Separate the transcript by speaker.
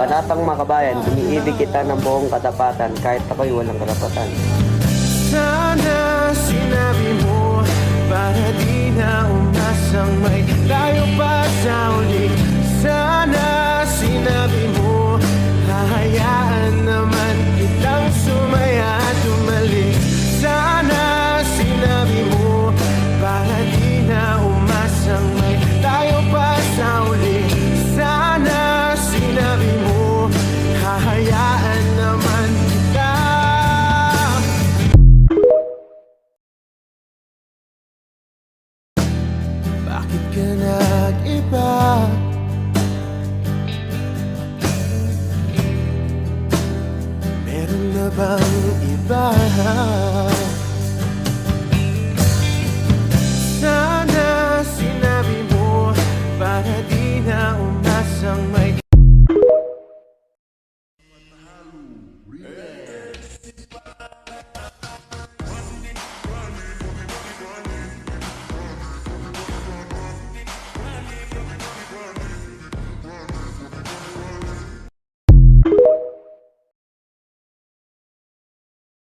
Speaker 1: Panatang makabayan, iniibig kita ng buong katapatan kahit ako'y walang karapatan.
Speaker 2: Sana sinabi mo Para di na umasang may tayo pa sa Bakit ka nag-iba? Meron na bang iba? Sana sinabi mo Para di na umasang may